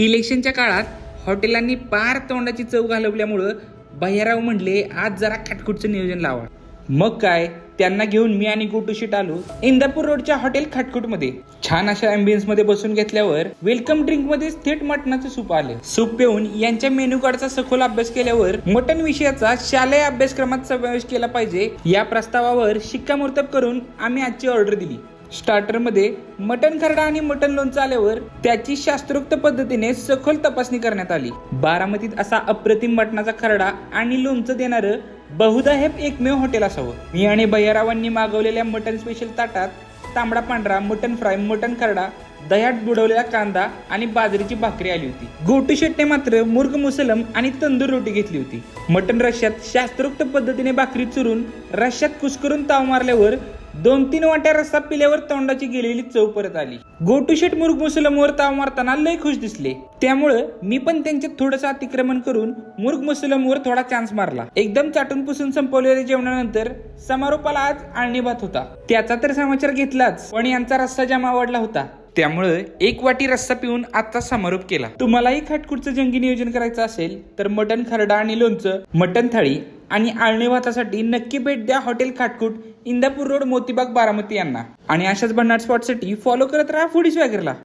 इलेक्शनच्या काळात हॉटेलांनी पार तोंडाची चव घालवल्यामुळं भैयाराव म्हणले आज जरा खटखुटचं नियोजन लावा. मग काय त्यांना घेऊन मी आणि गोटूशीट आलो इंदापूर रोडच्या हॉटेल खटखुटमध्ये. छान अशा मध्ये बसून घेतल्यावर वेलकम ड्रिंकमध्ये थेट मटणाचं सूप आले. सूप पिऊन यांच्या मेन्यू कार्डचा सखोल अभ्यास केल्यावर मटण विषयाचा शालेय अभ्यासक्रमात समावेश केला पाहिजे. या प्रस्तावावर शिक्कामोर्तब करून आम्ही आजची ऑर्डर दिली. स्टार्टरमध्ये मटन खरडा आणि मटन लोणचं आल्यावर त्याची शास्त्रोक्त पद्धतीने सखोल तपासणी करण्यात आली. बारामतीत असा अप्रतिम मटणाचा खरडा आणि लोणचं देणारं बहुधा हे एकमेव हॉटेल असावं. मी आणि भैयारावांनी मागवलेल्या मटन स्पेशल ताटात तांबडा पांढरा मटन फ्राय मटन खरडा दह्यात बुडवलेला कांदा आणि बाजरीची भाकरी आली होती. गोटू शेट्टे मात्र मुर्ग मुसलम आणि तंदूर रोटी घेतली होती. मटन रश्यात शास्त्रोक्त पद्धतीने भाकरी चुरून रश्यात कुस्करून ताव मारल्यावर दोन तीन वाट्या रस्सा पिल्यावर तोंडाची गेलेली चव परत आली. गोटू शेट मुर्ग मुसलमवर ताव मारताना लय खुश दिसले. त्यामुळं मी पण त्यांच्यात थोडंसं अतिक्रमण करून मुर्ग मुसलमवर थोडा चान्स मारला. एकदम चाटून पुसून संपवलेल्या जेवणानंतर समारोपाला आज आळणी भात होता. त्याचा तर समाचार घेतलाच पण यांचा रस्सा जाम आवडला होता. त्यामुळे एक वाटी रस्सा पिऊन आजचा समारोप केला. तुम्हालाही खाटकुटचं जंगी नियोजन करायचं असेल तर मटन खरडा आणि लोणचं मटन थाळी आणि आळणीवासासाठी नक्की भेट द्या हॉटेल खाटकूट इंदापूर रोड मोतीबाग बारामती यांना. आणि अशाच भन्नाट स्पॉटसाठी फॉलो करत राहा फुडी स्वॅगरला